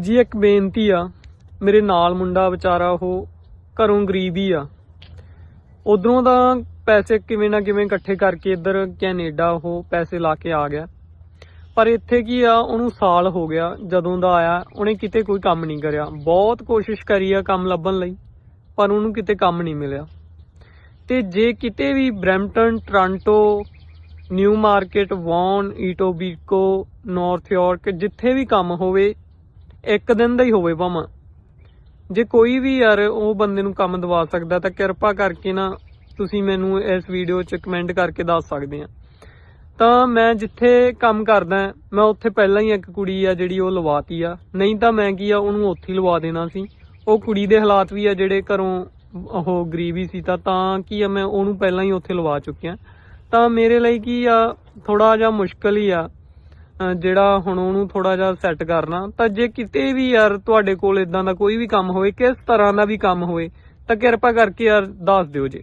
ਜੀ, ਇੱਕ ਬੇਨਤੀ ਆ। ਮੇਰੇ ਨਾਲ ਮੁੰਡਾ ਵਿਚਾਰਾ, ਉਹ ਘਰੋਂ ਗਰੀਬ ਹੀ ਆ। ਉਧਰੋਂ ਦਾ ਪੈਸੇ ਕਿਵੇਂ ਨਾ ਕਿਵੇਂ ਇਕੱਠੇ ਕਰਕੇ ਇੱਧਰ ਕੈਨੇਡਾ ਉਹ ਪੈਸੇ ਲਾ ਕੇ ਆ ਗਿਆ। ਪਰ ਇੱਥੇ ਕੀ ਆ, ਉਹਨੂੰ ਸਾਲ ਹੋ ਗਿਆ, ਜਦੋਂ ਦਾ ਆਇਆ, ਉਹਨੇ ਕਿਤੇ ਕੋਈ ਕੰਮ ਨਹੀਂ ਕਰਿਆ। ਬਹੁਤ ਕੋਸ਼ਿਸ਼ ਕਰੀ ਆ ਕੰਮ ਲੱਭਣ ਲਈ, ਪਰ ਉਹਨੂੰ ਕਿਤੇ ਕੰਮ ਨਹੀਂ ਮਿਲਿਆ। ਤੇ ਜੇ ਕਿਤੇ ਵੀ Brampton, Toronto, Newmarket, Vaughan Etobicoke North York, ਜਿੱਥੇ ਵੀ ਕੰਮ ਹੋਵੇ ਇੱਕ ਦਿਨ ਦਾ ਹੀ ਹੋਵੇ ਭਾਵੇਂ। ਜੇ ਕੋਈ ਵੀ ਯਾਰ ਉਹ ਬੰਦੇ ਨੂੰ ਕੰਮ ਦਵਾ ਸਕਦਾ, ਤਾਂ ਕਿਰਪਾ ਕਰਕੇ ਨਾ ਤੁਸੀਂ ਮੈਨੂੰ ਇਸ ਵੀਡੀਓ 'ਚ ਕਮੈਂਟ ਕਰਕੇ ਦੱਸ ਸਕਦੇ ਆ। ਤਾਂ ਮੈਂ ਜਿੱਥੇ ਕੰਮ ਕਰਦਾ, ਮੈਂ ਉੱਥੇ ਪਹਿਲਾਂ ਹੀ ਇੱਕ ਕੁੜੀ ਆ ਜਿਹੜੀ ਉਹ ਲਵਾਤੀ ਆ। ਨਹੀਂ ਤਾਂ ਮੈਂ ਕੀ ਆ, ਉਹਨੂੰ ਉੱਥੇ ਹੀ ਲਵਾ ਦੇਣਾ ਸੀ। ਉਹ ਕੁੜੀ ਦੇ ਹਾਲਾਤ ਵੀ ਆ ਜਿਹੜੇ ਘਰੋਂ ਉਹ ਗਰੀਬੀ ਸੀ, ਤਾਂ ਤਾਂ ਕੀ ਆ, ਮੈਂ ਉਹਨੂੰ ਪਹਿਲਾਂ ਹੀ ਉੱਥੇ ਲਵਾ ਚੁੱਕਿਆ। ਤਾਂ ਮੇਰੇ ਲਈ ਕੀ ਆ ਥੋੜਾ ਜਿਹਾ ਮੁਸ਼ਕਲ ਹੀ ਆ। ਜਿਹੜਾ ਹੁਣ ਉਹਨੂੰ ਥੋੜਾ ਜਿਹਾ ਸੈੱਟ ਕਰਨਾ, ਤਾਂ ਜੇ ਕਿਤੇ ਵੀ ਯਾਰ ਤੁਹਾਡੇ ਕੋਲ ਇਦਾਂ ਦਾ ਕੋਈ ਵੀ ਕੰਮ ਹੋਵੇ, ਕਿਸ ਤਰ੍ਹਾਂ ਦਾ ਵੀ ਕੰਮ ਹੋਵੇ, ਤਾਂ ਕਿਰਪਾ ਕਰਕੇ ਯਾਰ ਦੱਸ ਦਿਓ ਜੀ।